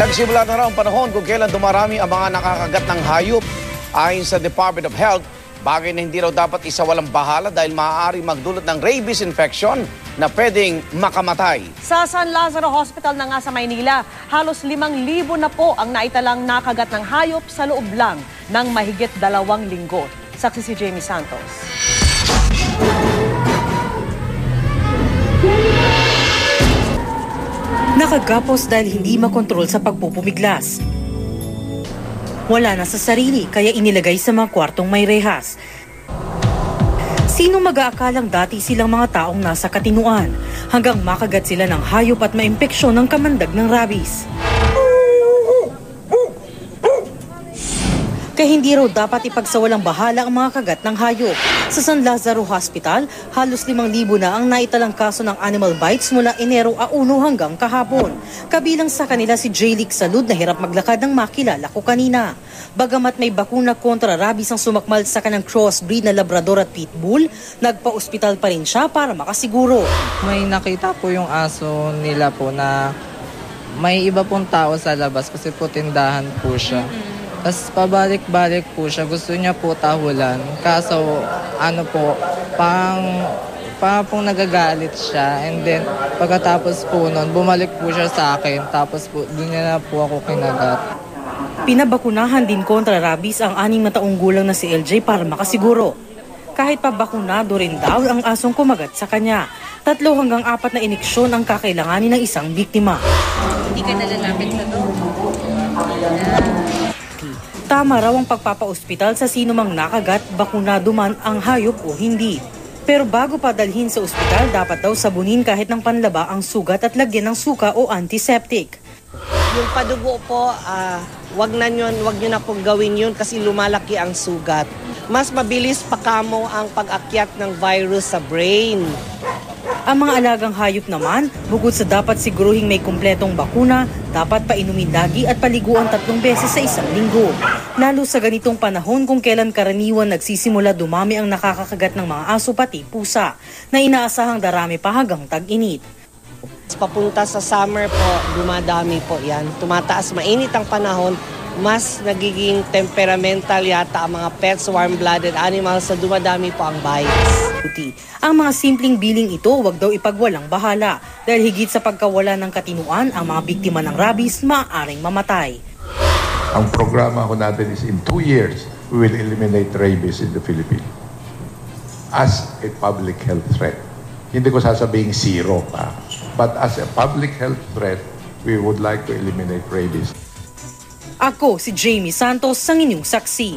Nagsimula na raw ang panahon kung kailan dumarami ang mga nakakagat ng hayop. Ayon sa Department of Health, bagay na hindi raw dapat isawalang bahala dahil maaari magdulot ng rabies infection na pwedeng makamatay. Sa San Lazaro Hospital na nga sa Maynila, halos 5,000 na po ang naitalang nakagat ng hayop sa loob lang ng mahigit dalawang linggo. Saksi si Jamie Santos. Nakagapos dahil hindi makontrol sa pagpupumiglas. Wala na sa sarili kaya inilagay sa mga kwartong may rehas. Sino mag-aakalang dati silang mga taong nasa katinuan hanggang makagat sila ng hayop at maimpeksyon ng kamandag ng rabies. Kaya hindi raw dapat ipagsawalang bahala ang mga kagat ng hayop. Sa San Lazaro Hospital, halos 5,000 na ang naitalang kaso ng animal bites mula Enero a 1 hanggang kahapon. Kabilang sa kanila si Jaylick Salud na hirap maglakad ng makilala ko kanina. Bagamat may bakuna kontra rabies ang sumakmal sa kanang crossbreed na Labrador at Pitbull, nagpa-ospital pa rin siya para makasiguro. May nakita po yung aso nila po na may iba pong tao sa labas kasi po tindahan po siya. Tapos pabalik-balik po siya. Gusto niya po tahulan. Kaso ano po, pang pa pong nagagalit siya. And then pagkatapos po nun, bumalik po siya sa akin. Tapos po, doon niya na po ako kinagat. Pinabakunahan din kontra rabies ang aning na taong gulang na si LJ para makasiguro. Kahit pa bakunado rin daw ang asong kumagat sa kanya. Tatlo hanggang apat na iniksyon ang kakailanganin ng isang biktima. Hindi ka nalalapit sa to. Tama raw ang pagpapa-ospital sa sino mang nakagat, bakunado man ang hayop o hindi. Pero bago pa dalhin sa ospital, dapat daw sabunin kahit ng panlaba ang sugat at lagyan ng suka o antiseptic. Yung padugo po, ah, wag na yun, wag nyo na pong gawin yun kasi lumalaki ang sugat. Mas mabilis pa kamo ang pag-akyat ng virus sa brain. Ang mga alagang hayop naman, bukod sa dapat siguruhing may kumpletong bakuna, dapat painumin lagi at paliguan tatlong beses sa isang linggo. Lalo sa ganitong panahon kung kailan karaniwan nagsisimula dumami ang nakakakagat ng mga aso pati pusa, na inaasahang darami pa hanggang tag-init. Papunta sa summer po, dumadami po yan. Tumataas, mainit ang panahon, mas nagiging temperamental yata ang mga pets, warm-blooded animals sa dumadami po ang bites. Puti. Ang mga simpleng biling ito wag daw ipagwalang bahala dahil higit sa pagkawala ng katinuan, ang mga biktima ng rabies maaaring mamatay. Ang programa ko natin is in two years, we will eliminate rabies in the Philippines as a public health threat. Hindi ko sasabing zero pa. But as a public health threat, we would like to eliminate rabies. Ako si Jamie Santos, ang inyong saksi.